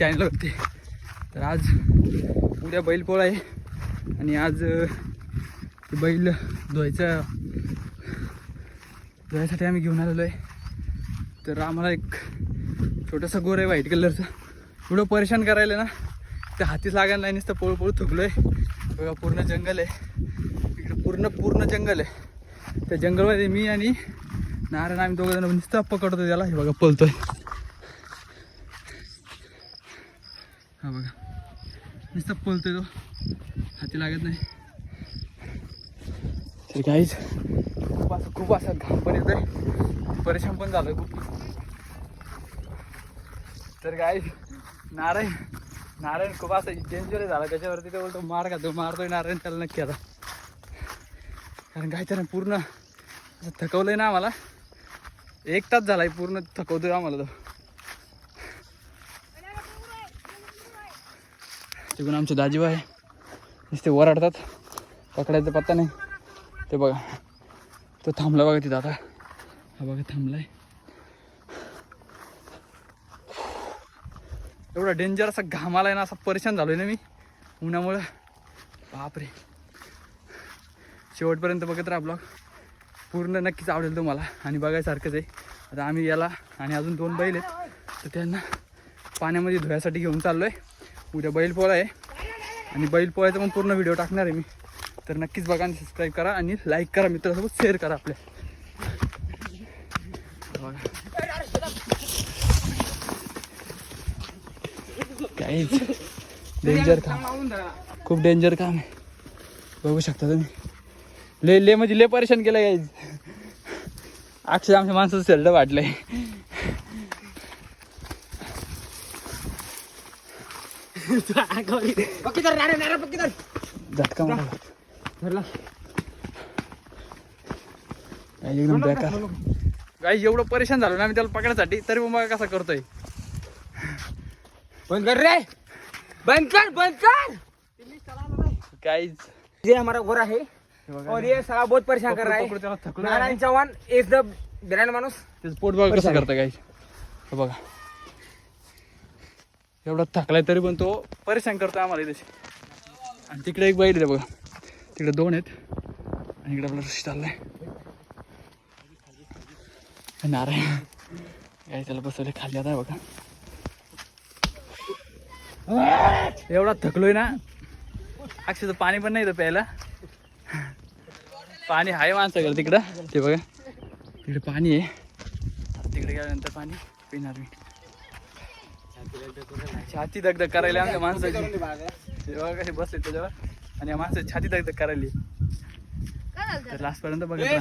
Channel होते. तर आज उद्या बैलपोळा आहे. आणि आज बैल धुवायचा धुवायसाठी आम्ही घेऊन आलेलो आहे. तर आम्हाला एक छोटंसं गोर आहे व्हाईट कलरचं. एवढं परेशान करायला ना ते हातीच लागायला नाही नुसतं पळू पळू आहे बघा पूर्ण जंगल आहे. इकडं पूर्ण पूर्ण जंगल आहे. त्या जंगलमध्ये मी आणि नारायण आम्ही दोघं जण नुसतं पकडतो त्याला. हे बघा पळतोय. हा बघा. नुसतं पळतोय तो. हाती लागत नाही. तर काहीच खूप असं खूप असं घाम पण येतोय परेशान पण झालोय खूप. तर काय नारायण नारायण खूप असं डेंजर झाला. त्याच्यावरती ते बोलतो मार खातो. मारतोय नारायण त्याला नक्की आता. कारण काय त्यानं पूर्ण थकवलंय ना आम्हाला. एक तास झालाय पूर्ण थकवतोय आम्हाला तो. तिकडून आमचे दाजीबा आहे. नुसते ओरडतात. पकडायचा पत्ता नाही. ते बघा. तो थांबला बघा तिथं आता. हा बघा थांबलाय. एवढा डेंजर असा घामाला आहे ना असा परेशान झालोय ना मी. उन्हामुळं. बापरे. शेवटपर्यंत बघत राहा ब्लॉग पूर्ण नक्कीच आवडेल तुम्हाला. आणि बघायसारखंच आहे. आता आम्ही याला आणि अजून दोन बैल आहेत. तर त्यांना पाण्यामध्ये धुयासाठी घेऊन चाललो आहे उद्या बैल पोळा आहे. आणि बैलपोळ्याचा पण पूर्ण व्हिडिओ टाकणार आहे मी. तर नक्कीच बघा आणि सबस्क्राईब करा आणि लाईक करा मित्रासोबत शेअर करा आपल्या. काहीच डेंजर काम खूप डेंजर काम आहे. बघू शकता तुम्ही. ले ले म्हणजे ले परेशान केलं काहीच अक्षर आमच्या माणसाचं सेल्ड वाटलंय झटका. काही एकदम बेकार काही एवढं परेशान झालो ना आम्ही त्याला पकडण्यासाठी तरी मग कसा करतोय? बंद कर रे. बंद कर बंद कर. काहीच. ये हमारा गोरा है और ये साला बहुत परेशान कर रहा है. Narayan Chavan is the brand माणूस. पोट बघा कसं करतं काही बघा. एवढा थकलाय तरी पण तो परेशान करतो आम्हाला इथे. आणि तिकडे एक बैल आहे बघा. तिकडे दोन आहेत. आणि इकडे आपला ऋषी चाललाय. नारायण. काय त्याला बसवले खाली आता बघा. एवढा थकलोय ना. अक्षरचं पाणी पण नाही तर प्यायला. पाणी आहे माणसाकडे तिकडं. ते बघा. तिकडे पाणी आहे. तिकडे गेल्यानंतर पाणी पिणार मी. छाती दगदग करायला आमच्या माणसाची. कसे बसले त्याच्यावर? आणि या माणसाची छाती दगदग करायली. तर लास्ट पर्यंत बघा